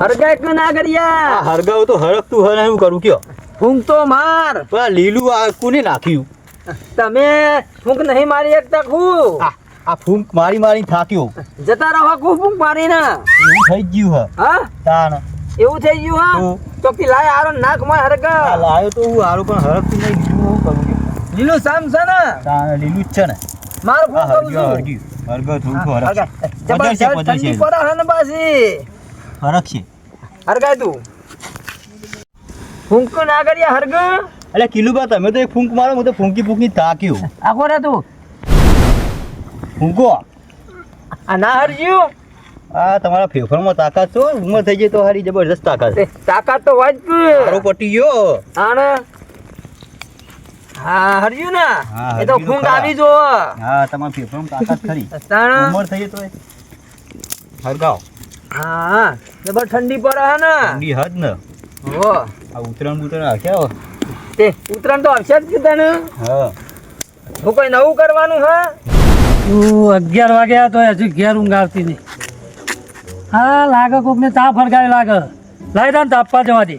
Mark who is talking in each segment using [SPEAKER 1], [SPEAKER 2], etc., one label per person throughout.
[SPEAKER 1] હરગાય કે ના કર્યા
[SPEAKER 2] હરગાવ તો હરકતું હોય ને એવું કરું કયો?
[SPEAKER 1] ફૂંક તો માર.
[SPEAKER 2] પણ લીલું આ કોને નાખ્યું?
[SPEAKER 1] તમે ફૂંક નહીં મારી એકતા ખૂબ
[SPEAKER 2] આ આ ફૂંક મારી મારી થાક્યો.
[SPEAKER 1] જતા રહો કુ ફૂંક મારીને?
[SPEAKER 2] એવું થઈ ગયું હ.
[SPEAKER 1] હા?
[SPEAKER 2] તાણ.
[SPEAKER 1] એવું થઈ ગયું હા?
[SPEAKER 2] તો?
[SPEAKER 1] ચોકી લાય આરો
[SPEAKER 2] નાકમાં
[SPEAKER 1] હરગા
[SPEAKER 2] લાયો તો હું હારું પણ હરકતું નહીં લીલું હું કરું
[SPEAKER 1] લીલું સામ છે ને?
[SPEAKER 2] તાણ લીલું જ છે ને.
[SPEAKER 1] મારો ફૂંક કરું છું.
[SPEAKER 2] હરગ્યું. હરગા થોડું
[SPEAKER 1] હરગા
[SPEAKER 2] પધર છે.
[SPEAKER 1] ઠંડી પડે હે ને પાછી.
[SPEAKER 2] હરક છે
[SPEAKER 1] હરગાય તું. ફૂંક ના કર્યા હરગ.
[SPEAKER 2] એટલે કિલુબા તમે તો એક ફૂંક મારો હું તો ફૂંકી ફૂંકી થાક્યું.
[SPEAKER 1] આખો રે તું.
[SPEAKER 2] ફૂંકો.
[SPEAKER 1] આ ના હરજ્યું
[SPEAKER 2] આ તમારા ફેફરમાં તાકાત છો ઉંમર થઈ જાય તો હારી જબરજસ્ત તાકાત
[SPEAKER 1] છે. તાકાત તો જ
[SPEAKER 2] મારો પટી ગયો.
[SPEAKER 1] આને હા હરજ્યું ને? એ તો ફૂંક. આવી જો
[SPEAKER 2] હા તમારા ફેફરમાં તાકાત ખરી. ઉંમર થઈ જાય તો હરગાવ.
[SPEAKER 1] હા જબર ઠંડી પડે હે ને.
[SPEAKER 2] ઠંડી હદ ને.
[SPEAKER 1] હો.
[SPEAKER 2] આ ઉતરાણ ઉતરાણ આખ્યા
[SPEAKER 1] તે ઉત્તરાયણ તો આવશે જ કીધા ને.
[SPEAKER 2] હા.
[SPEAKER 1] હું કોઈ નવું કરવાનું હે?
[SPEAKER 3] તું અગિયાર વાગ્યા તો હજુ ઘેર ઊંઘ આવતી નહીં. હા લાગે કોકને તાપ ફરગાવી લાગે. લાઈ દે તાપવા જવા દે.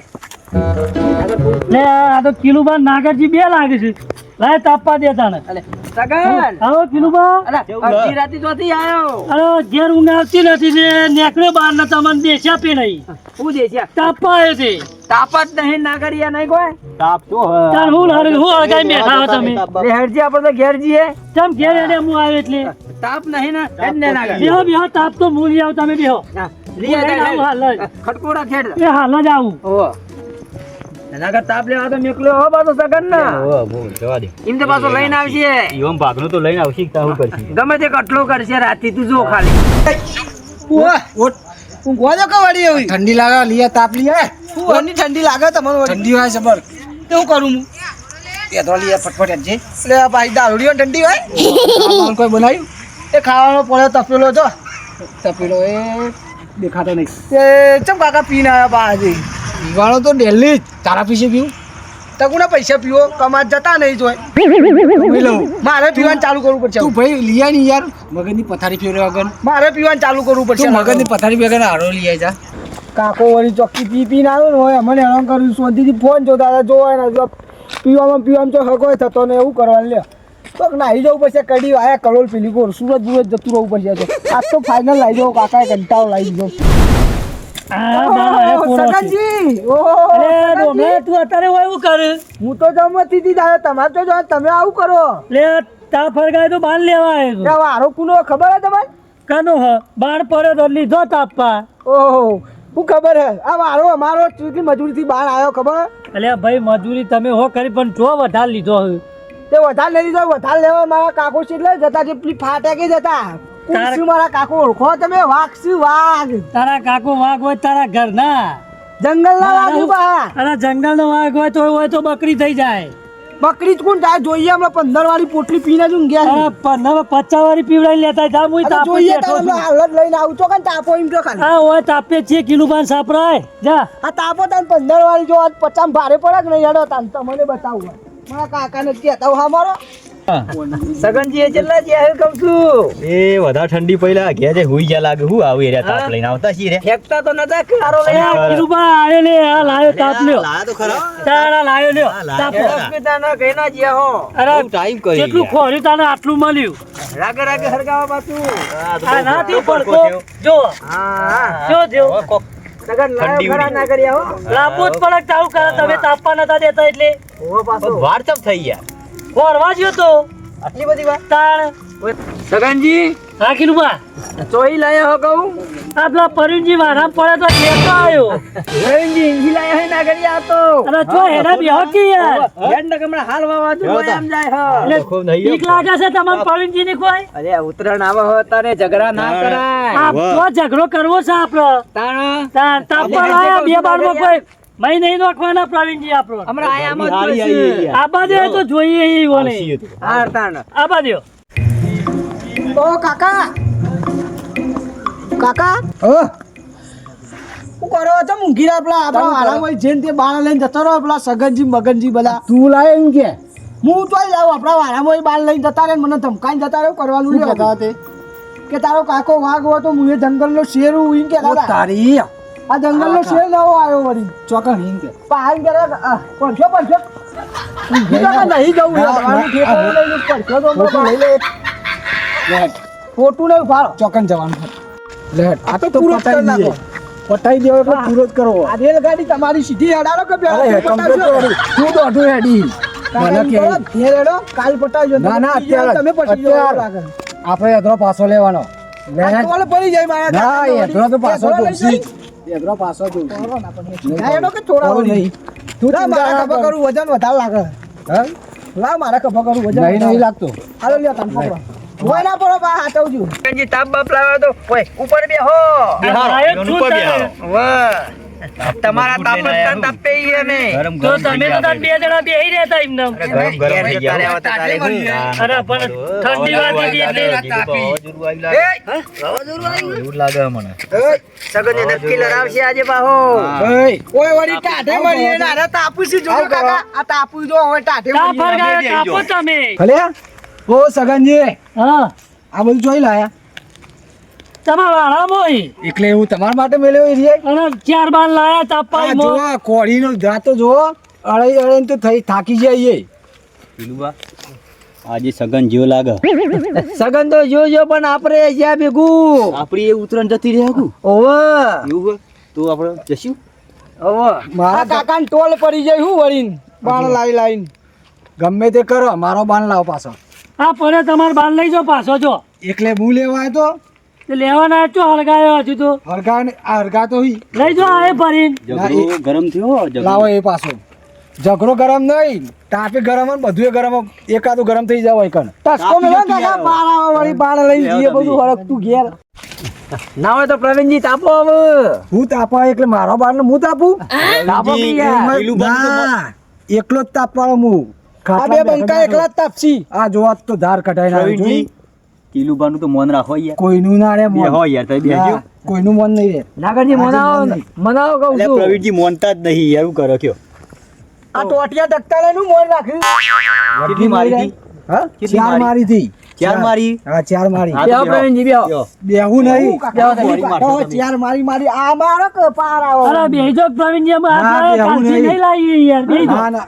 [SPEAKER 3] લે આ તો કિલુબા નાગરજી બે લાગે છે. લાય તાપવા દે તાને
[SPEAKER 1] સગન.
[SPEAKER 3] આવો કિલુબા
[SPEAKER 1] અડધી
[SPEAKER 2] લા?
[SPEAKER 1] ચોથી આયો.
[SPEAKER 3] અરે ઘેર ઊંઘ આવતી નથી ને નેકળે બહાર ન તમને દેશ્યા પી નહીં.
[SPEAKER 1] હું દે છે
[SPEAKER 3] આવ્યો છે.
[SPEAKER 1] તાપ જ નહીં ના કર્યા નહીં કોઈ?
[SPEAKER 2] તાપ તો
[SPEAKER 3] તાર હું હળ હું હળગાઈ બેઠા હો તમે.
[SPEAKER 1] લે હેડજી આપણે તો ઘેર
[SPEAKER 3] એને હું આવ્યો એટલે?
[SPEAKER 1] તાપ નહીં ને હેડ ને ના કરી
[SPEAKER 3] બેહો બેહો તાપ તો હું લઈ તમે બેહો.
[SPEAKER 1] હા, લઈ
[SPEAKER 3] હું લઈને હાલ.
[SPEAKER 1] ખટકોડા ખેડ.
[SPEAKER 3] એ હાલ જ આવું.
[SPEAKER 1] ઓ એના કર તાપ લેવા તો મેકલ્યો હો પાછો સગન ને
[SPEAKER 2] જવા દે.
[SPEAKER 1] એમ તો પાછો લઈને આવશે.
[SPEAKER 2] ઈવમ ભાગનો તો લઈને આવશે કરશે.
[SPEAKER 1] ગમે તે કટલો કરશે રાતી તું જો ખાલી.
[SPEAKER 4] ઠંડી લાગે લીએ તાપ
[SPEAKER 1] કોની ઠંડી લાગે તમારું
[SPEAKER 4] ઠંડી હોય જબર.
[SPEAKER 1] કેવું કરું હું?
[SPEAKER 4] એ તો લીએ ફટફટ જ
[SPEAKER 1] એટલે ભાઈ દારૂડીઓ ઠંડી હોય?
[SPEAKER 4] કોઈ બનાવ્યું? એ ખાવાનો પડ્યો તપેલો જો. તપેલો એ દેખાતો નહીં.
[SPEAKER 1] એ ચમ કાકા પીને આવ્યા બા
[SPEAKER 4] પીવાનો તો ડેલી જ તારા પીછે પીવું.
[SPEAKER 1] તકુના પૈસા પીવો કમાત જતા નહીં જોય.
[SPEAKER 4] પી લઉં.
[SPEAKER 1] મારે પીવાનું ચાલુ કરવું પડશે.
[SPEAKER 4] તું ભાઈ લીયા નહીં યાર મગજની પથારી ફેરવા વગર.
[SPEAKER 1] મારે પીવાનું ચાલુ કરવું પડશે.
[SPEAKER 4] મગજની પથારી વગર હારો લઈ જા.
[SPEAKER 1] કાકો વળી ચોખ્ખી પી પીને આવ્યો ને હોય અમને હેરાન કર્યું. શાંતિથી ફોન જોતા હતા જોવા ને પીવામાં પીવામાં તો હગો થતો ને એવું કરવાનું લે. તો નાહી જવું પડશે કડી આયા કરોલ પેલી કોર સુરત સુરત જતું રહેવું પડશે આજ. તો ફાઇનલ લાવી જાઓ કાકાએ કંટાળો લાવી દીધો. તમે આવું કરો.
[SPEAKER 3] લે તા ફરગાય તો બાર લેવા આવ્યો
[SPEAKER 1] વારો કુનો ખબર હે તમારે
[SPEAKER 3] કાનો હ? બાર પડ્યો તો લીધો તાપા
[SPEAKER 1] ઓહો હું ખબર હે? આ વારો અમારો ચૂકી મજૂરી થી બહાર આવ્યો ખબર?
[SPEAKER 3] એટલે ભાઈ મજૂરી તમે હો કરી પણ જો વધારે લીધો.
[SPEAKER 1] તે વધારે લઈ લીધો વધારે લેવા મારા કાકો છે એટલે જતા જે પેલી ફાટેકી જતા. મારા કાકો ઓળખો તમે? વાઘસી વાઘ?
[SPEAKER 3] તારા કાકો વાઘ હોય તારા ઘરના.
[SPEAKER 1] જંગલ ના વાઘ બા
[SPEAKER 3] અરે જંગલ નો વાઘ હોય તો હોય તો બકરી થઈ જાય.
[SPEAKER 1] બકરી જ કોણ જોઈએ હમણાં પંદર વાળી પોટલી પીને જ
[SPEAKER 3] અરે પંદર પચાસ વાળી પીવડાવી લેતા જા હું
[SPEAKER 1] જોઈએ લઈને આવું છો કે તાપો એમ તો ખાલી?
[SPEAKER 3] હા હોય તાપે છે કિલુબાન સાપરાય જા.
[SPEAKER 1] આ તાપો તાન પંદર વાળી જો પચાસ ભારે પડે કે નહીં? હેડો તને તમને બતાવું. મારા કાકાને કહેતા હા મારો. સગનજી એ ચલ્લા જે આવ્યું કમ છું.
[SPEAKER 2] એ વધારે ઠંડી પહેલા ઘેર જે હુઈ જા લાગે હું આવી એરિયા તાપ લઈને આવતા છીએ રે.
[SPEAKER 1] ફેંકતા તો નતા કારો લઈને
[SPEAKER 3] અરે આયો લે આ લાયો તાપ લ્યો.
[SPEAKER 2] લાયા તો ખરો.
[SPEAKER 3] તારા લાયો લ્યો. તાપ
[SPEAKER 1] હેડો સ્મિતાના કઈ ના હો.
[SPEAKER 3] અરે
[SPEAKER 2] ટાઈમ કરી
[SPEAKER 3] કેટલું ખોરી તાને આટલું મળ્યું.
[SPEAKER 1] રાગે રાગે હરગાવા પાછું.
[SPEAKER 3] આ નાથી પડતો જો
[SPEAKER 1] હા.
[SPEAKER 3] જો જો.
[SPEAKER 2] ઠંડી
[SPEAKER 1] ના કર્યા હો.
[SPEAKER 3] લાંબુ જ પડક ચાલુ કરે તમે તાપવા નતા દેતા એટલે.
[SPEAKER 1] ઓ
[SPEAKER 2] વાર ચમ થઈ ગયા.
[SPEAKER 3] ખોરવા જ્યો તો.
[SPEAKER 1] આટલી બધી વાત?
[SPEAKER 3] તાણ.
[SPEAKER 1] સગનજી?
[SPEAKER 3] હા કિલુબા
[SPEAKER 1] ચોઈ લાયા હો કહું?
[SPEAKER 3] આ પેલા પરુણજી વારામ પડે તો લેતો આવ્યો.
[SPEAKER 1] સગનજી ઇંજી લાયા હે ના કર્યા તો.
[SPEAKER 3] અરે જો હેડા બેહો કે યાર.
[SPEAKER 1] હેડ ને કમણા હાલ વાવા તું એમ જાય હો.
[SPEAKER 3] એટલે
[SPEAKER 2] ખૂબ નહીં
[SPEAKER 3] બીક લાગે છે તમાર પરુણજી ની કોઈ?
[SPEAKER 1] અરે ઉતરણ આવે હો તારે ઝઘડા ના કરાય.
[SPEAKER 3] આ તો ઝઘડો કરવો છે આપણો
[SPEAKER 1] તાણ.
[SPEAKER 3] તાણ તાપવા લાયા બે બારમાં કોઈ મય નહીં નોખવાના પ્રવીણજી આપણો.
[SPEAKER 1] હમણાં આયામાં જ
[SPEAKER 2] આઈ,
[SPEAKER 3] આબા દે તો જોઈએ ઈ ઓને
[SPEAKER 2] આવશે
[SPEAKER 1] હાર તાણ.
[SPEAKER 3] આબા દે
[SPEAKER 1] ઓ કાકા. કાકા.
[SPEAKER 4] ઓ.
[SPEAKER 1] હું કરો છો? મૂંઘી રહ્યા પેલા? આપણા વાળામાં જેન તે બાણા લઈને જતો રહો પેલા સગનજી મગનજી બધા.
[SPEAKER 4] તું લાય એમ કે?
[SPEAKER 1] હું તો જાઉં આપણા વાળામાં બાણ લઈને જતા રહે ને મને ધમકાઈને જતા રહ્યો કરવાનું.
[SPEAKER 4] તે?
[SPEAKER 1] કે તારો કાકો વાઘ હોય તો હું એ જંગલનો શેર હું કે
[SPEAKER 4] તારી
[SPEAKER 1] આ જંગલ નો શેર નવો આવ્યો વળી.
[SPEAKER 4] ચોકન હિંગ કે
[SPEAKER 1] પાન કરે પડશો પડશો. નહીં જવું ફોટું પડશો તો હમણાં લે.
[SPEAKER 4] લેટ
[SPEAKER 1] ખોટું નહીં ફાળો.
[SPEAKER 4] ચોકન જવાનું લેટ આ તો
[SPEAKER 1] પૂરો કરી નાખો.
[SPEAKER 4] પટાઈ દેવો એટલે પૂરો જ કરવો.
[SPEAKER 1] આ રેલગાડી તમારી સીધી અડાડો કે?
[SPEAKER 4] તું દોઢું હેડી. મને કે
[SPEAKER 1] ઘેર હેડો, કાલ પટાવજો
[SPEAKER 4] ના, ના, અત્યારે
[SPEAKER 1] તમે પછી
[SPEAKER 4] આપણે યદ્રો પાછો લેવાનો.
[SPEAKER 1] પડી જાય માયા
[SPEAKER 4] ના યદ્રો તો. પાછો
[SPEAKER 1] યદ્રો
[SPEAKER 4] પાછો
[SPEAKER 1] કે થોડા વળી.
[SPEAKER 4] તું
[SPEAKER 1] મારા
[SPEAKER 4] કરું
[SPEAKER 1] વજન વધારે લાગે
[SPEAKER 4] હા?
[SPEAKER 1] લા મારા ખભા કરું વજન
[SPEAKER 4] નહીં નહીં. લાગતો
[SPEAKER 1] હાલો લ્યો તમે પકડો. હોય ના પડો બા હાચવજો.
[SPEAKER 3] આયો જ છું તારે.
[SPEAKER 2] તમારા તાપ તાપે અમે
[SPEAKER 3] તો તમે તો બે જણા બેહી રહેતા એમને
[SPEAKER 2] ગરમ ગરમ થઈ ગયા
[SPEAKER 3] અરે પણ ઠંડી વાગી હતી એટલે
[SPEAKER 2] એવું લાગે મને.
[SPEAKER 4] એય,
[SPEAKER 1] ઓય વળી ટાઢે મળીએ ને આને તાપુ સી જો કાકા? આ તાપુ જો હવે ટાઢે.
[SPEAKER 3] ફરગાયો કાપો તમે.
[SPEAKER 4] ભલે ઓ સગનજી.
[SPEAKER 3] હા.
[SPEAKER 4] આ બધું જોઈ લાયા?
[SPEAKER 3] તમારા વાળામાં
[SPEAKER 4] એટલે હું તમારા માટે મેળવ્યો એ
[SPEAKER 3] અને ચાર બાર લાયા તાપા
[SPEAKER 4] આ જો કોળીનો જાતો જો અડાઈ અડાઈ તો થઈ થાકી જઈએ
[SPEAKER 2] આજે સગન જેવો લાગે.
[SPEAKER 4] સગન તો જોજો પણ આપણે જ્યાં ભેગું.
[SPEAKER 2] આપડી એ ઉતરણ જતી રહ્યા
[SPEAKER 4] ઓવ.
[SPEAKER 2] એવું તો આપણે જશું?
[SPEAKER 4] ઓવ. મારા
[SPEAKER 1] કાકાને ટોલ પડી જાય હું વળીને. બાણ લાવી લાવીને
[SPEAKER 4] ગમે તે કરો મારો બાણ લાવ પાછો.
[SPEAKER 3] હા પડે તમારો બાણ લઈ જાઓ પાછો જો.
[SPEAKER 4] એટલે હું લેવા આવ્યો તે?
[SPEAKER 3] લેવાના છો હળગાયો હજુ તો?
[SPEAKER 4] હળગા ને- આ હરગા તો હી.
[SPEAKER 3] લઈ જો આ ભરીન.
[SPEAKER 2] ઝઘડો ગરમ થયો
[SPEAKER 4] લાવો એ પાછો. ઝઘડો ગરમ નહીં. ટાપી ગરમ અને બધું ગરમ એકાદું ગરમ થઈ જાવ કણ.
[SPEAKER 1] ટસકો મેલો ને કાકા બાણ આવે વળી બાર લઈને જઈએ બધું હરકતું ઘેર.
[SPEAKER 4] ના હોય તો પ્રવીણજી તાપો હવે. હું તાપા એટલે મારો બાર હું તાપું? તાપો ના, એકલો જ તાપવાનો હું.
[SPEAKER 1] આ બે બંકા એકલા જ તાપસી
[SPEAKER 4] આ જોવા તો ધાર કઢાઈ ના
[SPEAKER 2] પ્રવીણજી કિલુબાનું તો મોન રાખો યાર.
[SPEAKER 4] કોઈનું ના રે મોન.
[SPEAKER 2] હો યાર તઈ બેસજો
[SPEAKER 4] કોઈનું મોન નહીં રે.
[SPEAKER 3] નાગરજી
[SPEAKER 4] મનાવો
[SPEAKER 3] મનાવો કહું
[SPEAKER 2] છું પ્રવીણજી મોનતા જ નહીં યાર શું કરો કયો?
[SPEAKER 1] આ ટોટિયા હું મોર નાખ્યું
[SPEAKER 2] કેટલી મારી હતી?
[SPEAKER 4] હા? ચાર
[SPEAKER 2] મારી?
[SPEAKER 4] હતી
[SPEAKER 2] ચાર મારી?
[SPEAKER 4] હા ચાર મારી.
[SPEAKER 2] બેહો પ્રવીણજી
[SPEAKER 4] બેહો.
[SPEAKER 2] બેહો.
[SPEAKER 1] નહીં.
[SPEAKER 2] બેહો.
[SPEAKER 1] ચાર મારી મારી. આ મારો પાર આવો.
[SPEAKER 3] અરે બેહજો પ્રવીણજી અમે આ કાલથી
[SPEAKER 4] નહીં.
[SPEAKER 3] લાવી યાર બેહજો
[SPEAKER 4] ના ના.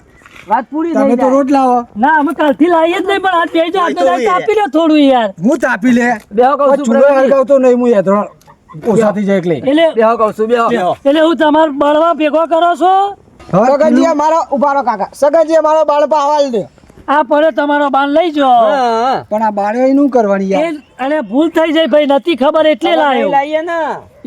[SPEAKER 3] વાત પૂરી
[SPEAKER 4] તમે તો રોટ લાવો.
[SPEAKER 3] ના અમે કાલથી લાવીએ જ નહીં પણ આજ બેજો આપણે. કાપી લો થોડું યાર.
[SPEAKER 4] હું તાપી લે.
[SPEAKER 3] બેહો કહું છું
[SPEAKER 4] ચૂલો. હરગાવતો નહીં હું યાર ઓછા થઈ જાય એટલે.
[SPEAKER 3] એટલે
[SPEAKER 2] બેહો.
[SPEAKER 3] એટલે હું તમાર બળવા ભેગો કરો છો?
[SPEAKER 4] હવે
[SPEAKER 1] સગનજી અમારો ઊભા કાકા. સગનજી મારો બાળપા હવાલ દે.
[SPEAKER 3] આ પડે તમારો બાણ લઈ જાઓ.
[SPEAKER 4] પણ આ બાળ્યો નું કરવાની યાર?
[SPEAKER 3] અને ભૂલ થઈ જાય ભાઈ નથી ખબર એટલે લાવ્યો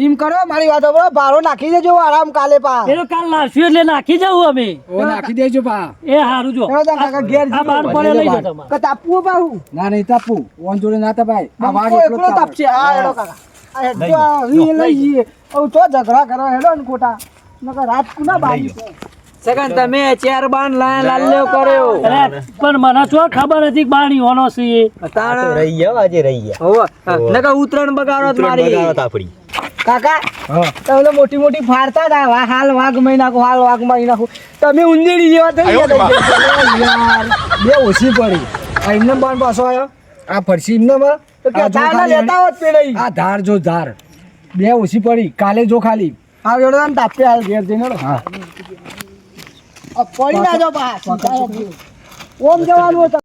[SPEAKER 1] એમ કરો મારી વાત હવે બારો નાખી દેજો આરામ કાલે પા.
[SPEAKER 3] એનો કાલ લાવશું એટલે નાખી જવું અમે.
[SPEAKER 4] ઓ નાખી દેજો પા.
[SPEAKER 3] એ હારું જો.
[SPEAKER 1] કાકા ઘેર
[SPEAKER 3] આ બાર પડે લઈ જાઓ તમારે.
[SPEAKER 1] કે તાપવું બાહુ
[SPEAKER 4] ના નહીં તાપું. ઓન જોડે ના તપાય. આ જ તાપે.
[SPEAKER 1] તાપશે. આ એડો કાકા. આ હેડજો આ લઈ જઈએ. હવે તો ઝઘડા કરો હેડો ને ખોટા. નકર રાત કુના બાજી છે.
[SPEAKER 4] સગન તમે ચેર બાન લાલ્યો કર્યો.
[SPEAKER 3] પણ મને શું ખબર હતી કે બાણી હોનો છે
[SPEAKER 2] તાણ રહી ગયા આજે રહી ગયા.
[SPEAKER 4] નકા ઉતરણ બગાડો
[SPEAKER 2] મારી. બગાડો તાપડી
[SPEAKER 1] કાકા
[SPEAKER 4] હા.
[SPEAKER 1] તમે મોટી મોટી ફાડતા હતા. વા- હાલ વાઘ મહી નાખો હાલ વાઘ મહી નાખો. તમે ઉંદેડી જેવા થઈ ગયા
[SPEAKER 4] યાર બે ઓછી પડી. આ એમને બાન પાછો આવ્યો આ ફરસી એમને માં
[SPEAKER 1] તો કે ધાર લેતા હોત પેડઈ
[SPEAKER 4] આ ધાર જો ધાર. બે ઓછી પડી. કાલે જો ખાલી.
[SPEAKER 1] આ જોડે તાપે હાલ ઘેર જઈને
[SPEAKER 4] હા.
[SPEAKER 1] પડી ના સીધા ઓમ જવાનું હતું?